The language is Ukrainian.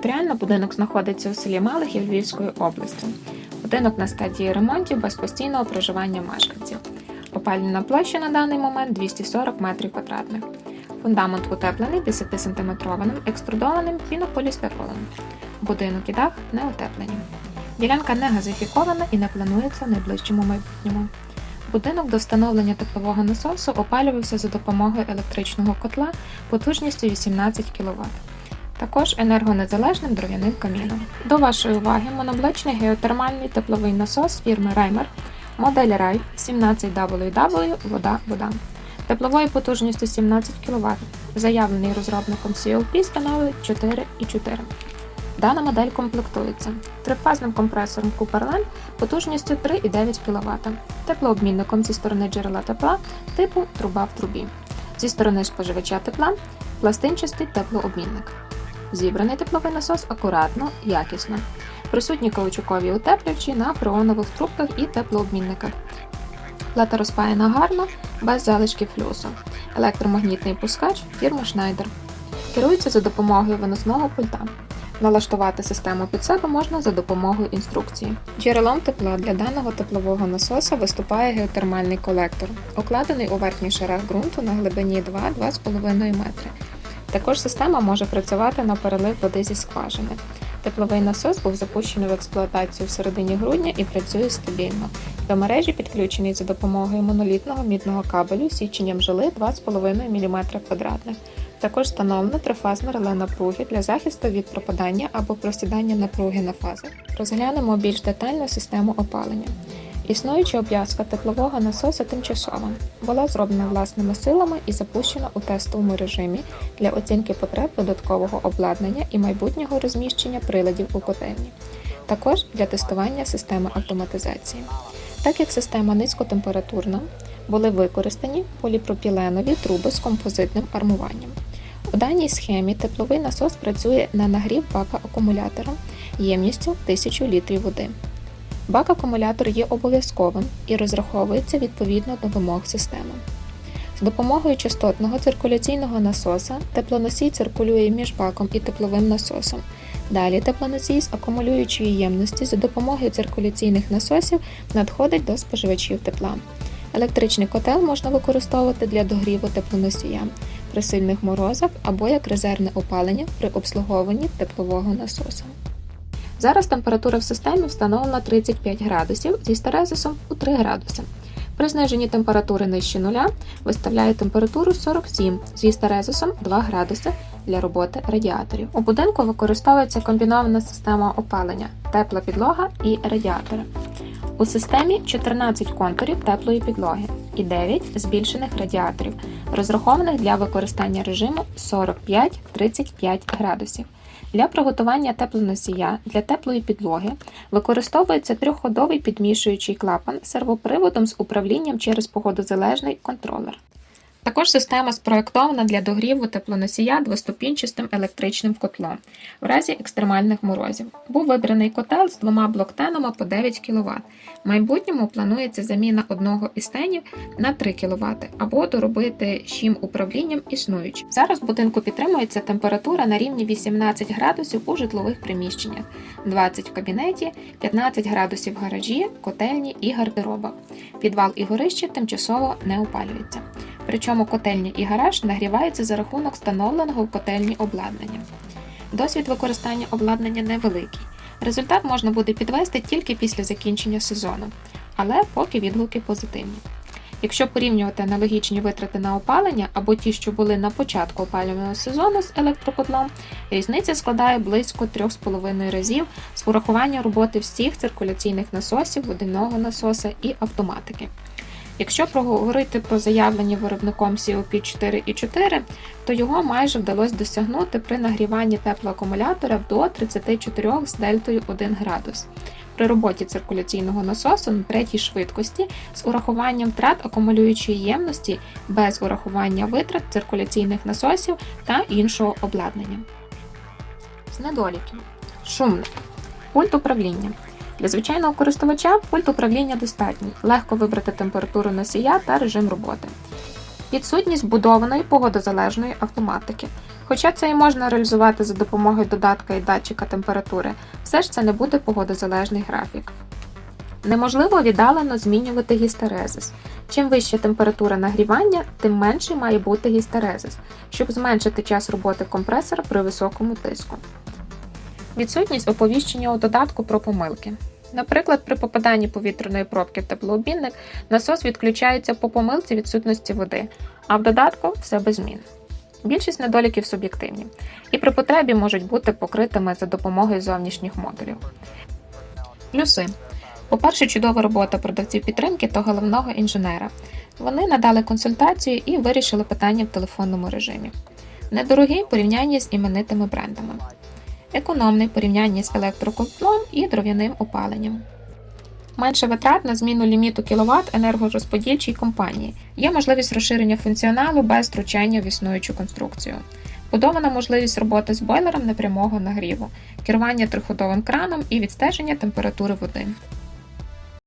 Територіально будинок знаходиться у селі Малихів Львівської області. Будинок на стадії ремонтів без постійного проживання мешканців. Опалювальна площа на даний момент 240 метрів квадратних. Фундамент утеплений 10-сантиметрованим екструдованим пінополістиролом. Будинок і дах не утеплені. Ділянка не газифікована і не планується в найближчому майбутньому. Будинок до встановлення теплового насосу опалювався за допомогою електричного котла потужністю 18 кВт. Також енергонезалежним дров'яним каміном. До вашої уваги моноблочний геотермальний тепловий насос фірми Reimer модель RAI 17WW вода вода тепловою потужністю 17 кВт, заявлений розробником CLP становить 4,4. Дана модель комплектується трифазним компресором Cooperland потужністю 3,9 кВт, теплообмінником зі сторони джерела тепла типу труба в трубі, зі сторони споживача тепла пластинчастий теплообмінник. Зібраний тепловий насос акуратно, якісно. Присутні каучукові утеплювачі на фреонових трубках і теплообмінниках. Плата розпаяна гарно, без залишків флюсу. Електромагнітний пускач фірми Schneider. Керується за допомогою виносного пульта. Налаштувати систему під себе можна за допомогою інструкції. Джерелом тепла для даного теплового насоса виступає геотермальний колектор, окладений у верхніх шарах ґрунту на глибині 2-2,5 метри. Також система може працювати на перелив води зі скважини. Тепловий насос був запущений в експлуатацію в середині грудня і працює стабільно. До мережі підключений за допомогою монолітного мідного кабелю січенням жили 2,5 мм квадратних. Також встановлено трифазне реле напруги для захисту від пропадання або просідання напруги на фази. Розглянемо більш детально систему опалення. Існуюча обв'язка теплового насоса тимчасова була зроблена власними силами і запущена у тестовому режимі для оцінки потреб додаткового обладнання і майбутнього розміщення приладів у котельні, також для тестування системи автоматизації. Так як система низькотемпературна, були використані поліпропіленові труби з композитним армуванням. У даній схемі тепловий насос працює на нагрів бака акумулятора ємністю 1000 літрів води. Бак-акумулятор є обов'язковим і розраховується відповідно до вимог системи. З допомогою частотного циркуляційного насоса теплоносій циркулює між баком і тепловим насосом. Далі теплоносій з акумулюючої ємності за допомогою циркуляційних насосів надходить до споживачів тепла. Електричний котел можна використовувати для догріву теплоносія при сильних морозах або як резервне опалення при обслуговуванні теплового насосу. Зараз температура в системі встановлена 35 градусів зі стерезисом у 3 градуси. При зниженні температури нижче нуля виставляє температуру 47 зі стерезисом 2 градуси для роботи радіаторів. У будинку використовується комбінована система опалення, тепла підлога і радіатори. У системі 14 контурів теплої підлоги і 9 збільшених радіаторів, розрахованих для використання режиму 45-35 градусів. Для приготування теплоносія для теплої підлоги використовується трьохходовий підмішуючий клапан з сервоприводом з управлінням через погодозалежний контролер. Також система спроєктована для догріву теплоносія двоступінчастим електричним котлом в разі екстремальних морозів. Був вибраний котел з двома блоктенами по 9 кВт. В майбутньому планується заміна одного із стенів на 3 кВт або доробити щим управлінням існуючим. Зараз в будинку підтримується температура на рівні 18 градусів у житлових приміщеннях, 20 в кабінеті, 15 градусів в гаражі, котельні і гардеробах. Підвал і горище тимчасово не опалюються. Причому котельня і гараж нагріваються за рахунок встановленого в котельні обладнання. Досвід використання обладнання невеликий. Результат можна буде підвести тільки після закінчення сезону, але поки відгуки позитивні. Якщо порівнювати аналогічні витрати на опалення або ті, що були на початку опалювального сезону з електрокотлом, різниця складає близько 3,5 разів з урахуванням роботи всіх циркуляційних насосів, водяного насоса і автоматики. Якщо проговорити про заявлені виробником COP 4.4, то його майже вдалося досягнути при нагріванні теплоакумулятора до 34 з дельтою 1 градус. При роботі циркуляційного насосу на третій швидкості з урахуванням втрат акумулюючої ємності без урахування витрат циркуляційних насосів та іншого обладнання. З недоліків. Шумник. Пульт управління. Для звичайного користувача пульт управління достатній, легко вибрати температуру носія та режим роботи. Відсутність вбудованої погодозалежної автоматики. Хоча це і можна реалізувати за допомогою додатка і датчика температури, все ж це не буде погодозалежний графік. Неможливо віддалено змінювати гістерезис. Чим вища температура нагрівання, тим менший має бути гістерезис, щоб зменшити час роботи компресора при високому тиску. Відсутність оповіщення у додатку про помилки. Наприклад, при попаданні повітряної пробки в теплообмінник насос відключається по помилці відсутності води, а в додатку все без змін. Більшість недоліків суб'єктивні і при потребі можуть бути покритими за допомогою зовнішніх модулів. Плюси. По-перше, чудова робота продавців підтримки та головного інженера. Вони надали консультацію і вирішили питання в телефонному режимі. Недорогий в порівнянні з іменитими брендами. Економний в порівнянні з електрокотлом і дров'яним опаленням. Менше витрат на зміну ліміту кВт енергорозподільчій компанії. Є можливість розширення функціоналу без втручання в існуючу конструкцію. Будована можливість роботи з бойлером непрямого нагріву, керування триходовим краном і відстеження температури води.